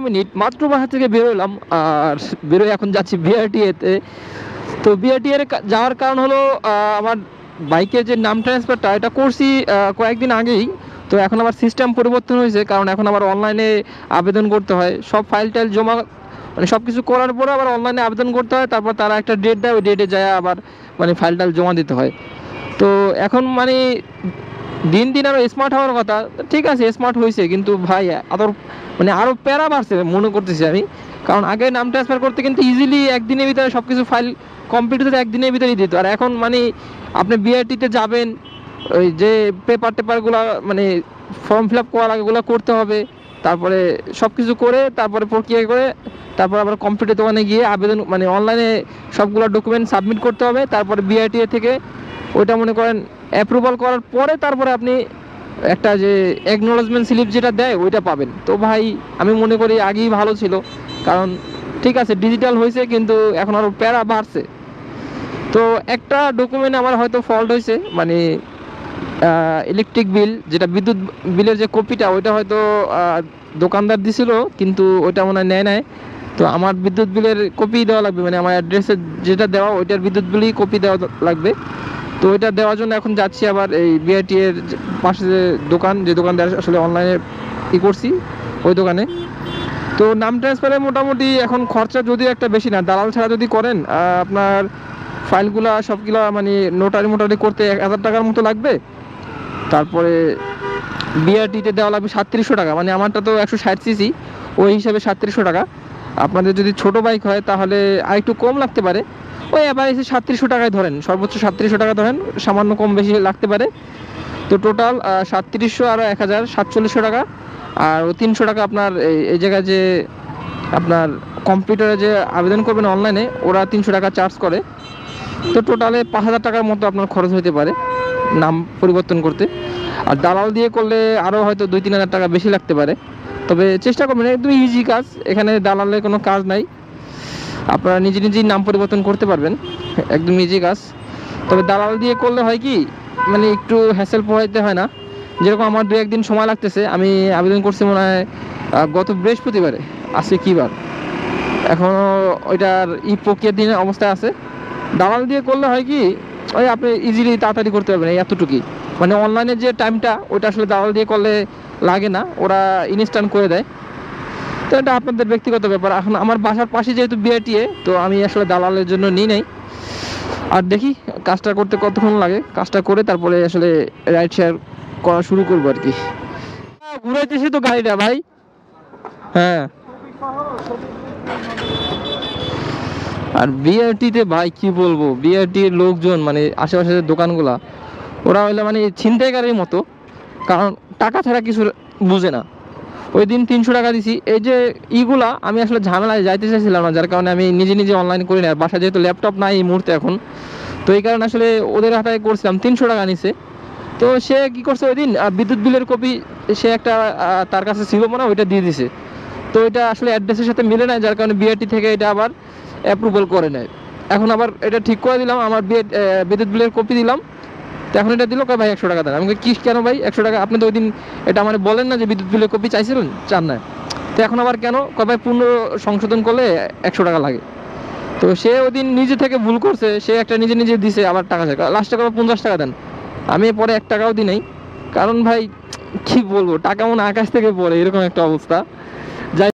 Minute, মাত্র বাসা থেকে বেরোলাম আর বেরোয় এখন যাচ্ছি বিআরটিএতে তো। বিআরটি এর কা- যাওয়ার কারণ হলো আমার বাইকের যে নাম ট্রান্সফারটা এটা করছি কয়েকদিন আগেই। তো এখন আবার সিস্টেম পরিবর্তন হয়েছে, কারণ এখন আবার অনলাইনে আবেদন করতে হয়। সব ফাইল টাইল জমা মানে সব কিছু করার পরে আবার অনলাইনে আবেদন করতে হয়, তারপর তারা একটা ডেট দেয়, ওই ডেটে যায় আবার মানে ফাইল টাইল জমা দিতে হয়। তো এখন মানে দিন দিন আরও স্মার্ট হওয়ার কথা। ঠিক আছে স্মার্ট হয়েছে কিন্তু ভাই আরও মানে আরও প্যারা বাড়ছে, মনে করতেছি আমি। কারণ আগে নাম ট্রান্সফার করতে কিন্তু ইজিলি একদিনের ভিতরে সব কিছু ফাইল হতে একদিনের ভিতরেই দিত। আর এখন মানে আপনি বিআরটিতে যাবেন, ওই যে পেপার টেপারগুলো মানে ফর্ম ফিল আপ করার লাগে ওগুলো করতে হবে। তারপরে সব কিছু করে, তারপরে প্রক্রিয়া করে, তারপর আবার কম্পিউটার দোকানে গিয়ে আবেদন মানে অনলাইনে সবগুলো ডকুমেন্ট সাবমিট করতে হবে। তারপরে বিআরটিএ থেকে ওইটা মনে করেন অ্যাপ্রুভাল করার পরে তারপরে আপনি একটা যে অ্যাকনোলজমেন্ট স্লিপ যেটা দেয়, ওইটা পাবেন। তো ভাই, আমি মনে করি আগেই ভালো ছিল। কারণ ঠিক আছে ডিজিটাল হয়েছে, কিন্তু এখন আরও প্যারা বাড়ছে। তো একটা ডকুমেন্ট আমার হয়তো ফল্ট হয়েছে মানে ইলেকট্রিক বিল যেটা বিদ্যুৎ বিলের যে কপিটা, ওইটা হয়তো দোকানদার দিছিল, কিন্তু ওইটা মনে হয় নেয় নাই। তো আমার বিদ্যুৎ বিলের কপি দেওয়া লাগবে মানে আমার অ্যাড্রেসে যেটা দেওয়া, ওইটার বিদ্যুৎ বিলই কপি দেওয়া লাগবে। তো ওইটা দেওয়ার জন্য এখন যাচ্ছি আবার এই বিআইটি এর পাশে যে দোকান, যে দোকানদার আসলে অনলাইনে ই করছি, ওই দোকানে। তো নাম ট্রান্সফারে মোটামুটি এখন খরচা যদিও একটা বেশি না, দালাল ছাড়া যদি করেন আপনার ফাইলগুলা সবগুলা মানে নোটারি মোটারি করতে এক হাজার টাকার মতো লাগবে। তারপরে বিআরটিতে দেওয়া লাগবে সাতত্রিশশো টাকা মানে আমারটা তো একশো ষাট সিসি, ওই হিসাবে সাতত্রিশশো টাকা। আপনাদের যদি ছোট বাইক হয় তাহলে আরেকটু কম লাগতে পারে ওই এসে সাতত্রিশশো টাকায় ধরেন, সর্বোচ্চ সাতত্রিশশো টাকা ধরেন, সামান্য কম বেশি লাগতে পারে। তো টোটাল সাতত্রিশশো আর এক হাজার সাতচল্লিশশো টাকা। আর তিনশো টাকা আপনার এই এই জায়গায় যে আপনার কম্পিউটারে যে আবেদন করবেন অনলাইনে ওরা তিনশো টাকা চার্জ করে। তো টোটালে পাঁচ হাজার টাকার মতো আপনার খরচ হতে পারে নাম পরিবর্তন করতে। আর দালাল দিয়ে করলে আরও হয়তো দুই তিন হাজার টাকা বেশি লাগতে পারে। তবে চেষ্টা করবেন, একদম ইজি কাজ। এখানে দালালের কোনো কাজ নাই। আপনারা নিজে নিজেই নাম পরিবর্তন করতে পারবেন, একদম নিজে কাজ তবে দালাল দিয়ে করলে হয় কি মানে একটু হ্যাসেল পোহাইতে হয় না। যেরকম আমার দু একদিন সময় লাগতেছে, আমি আবেদন করছি মনে হয় গত বৃহস্পতিবারে, আজকে কী বার? এখনও ওইটার ই প্রক্রিয়ার দিনের অবস্থায় আছে। দালাল দিয়ে করলে হয় কি, ওই আপনি ইজিলি তাড়াতাড়ি করতে পারবেন এতটুকুই। মানে অনলাইনে যে টাইমটা ওইটা আসলে দালাল দিয়ে করলে লাগে না, ওরা ইনস্ট্যান্ট করে দেয়। তো এটা আপনাদের ব্যক্তিগত ব্যাপার। এখন আমার বাসার পাশে যেহেতু বিআইটিএ, তো আমি আসলে দালালের জন্য নিই নাই। আর দেখি কাজটা করতে কতক্ষণ লাগে। কাজটা করে তারপরে আসলে রাইড শেয়ার করা শুরু করব আর কি। ঘুরাইতেছি তো গাড়িটা ভাই। হ্যাঁ। আর বিআরটিতে ভাই কি বলব? বিআরটির লোকজন মানে আশেপাশে যে দোকানগুলা, ওরা হইলে মানে ছিনতাইকারীর মতো। কারণ টাকা ছাড়া কিছু বুঝে না। ওই দিন তিনশো টাকা দিছি। এই যে ইগুলা, আমি আসলে ঝামেলায় যাইতে চাইছিলাম না, যার কারণে আমি নিজে নিজে অনলাইন করি না বাসায় যেহেতু ল্যাপটপ নাই এই মুহূর্তে এখন। তো এই কারণে আসলে ওদের হাতে করছিলাম, তিনশো টাকা নিছে। তো সে কি করছে ওই দিন বিদ্যুৎ বিলের কপি সে একটা তার কাছে ছিল মনে ওইটা দিয়ে দিছে। তো এটা আসলে অ্যাড্রেসের সাথে মিলে না যার কারণে বিআরটি থেকে এটা আবার অ্যাপ্রুভাল করে নেয় এখন আবার এটা ঠিক করে দিলাম, আমার বিদ্যুৎ বিলের কপি দিলাম। তো এখন এটা দিল কয় ভাই একশো টাকা দেন আমি কি কেন ভাই? একশো টাকা? আপনি তো ওই দিন এটা আমার বলেন না যে বিদ্যুৎ বিলের কপি চাইছিলেন, চান না। তো এখন আবার কেন? কয় ভাই, পূর্ণ সংশোধন করলে একশো টাকা লাগে। তো সে ওই দিন নিজে থেকে ভুল করছে, সে একটা নিজে নিজে দিছে আবার টাকা চাই। লাস্টে করে পঞ্চাশ টাকা দেন? আমি পরে এক টাকাও দিই নাই। কারণ ভাই, কি বলব, টাকা মনে আকাশ থেকে পড়ে, এরকম একটা অবস্থা।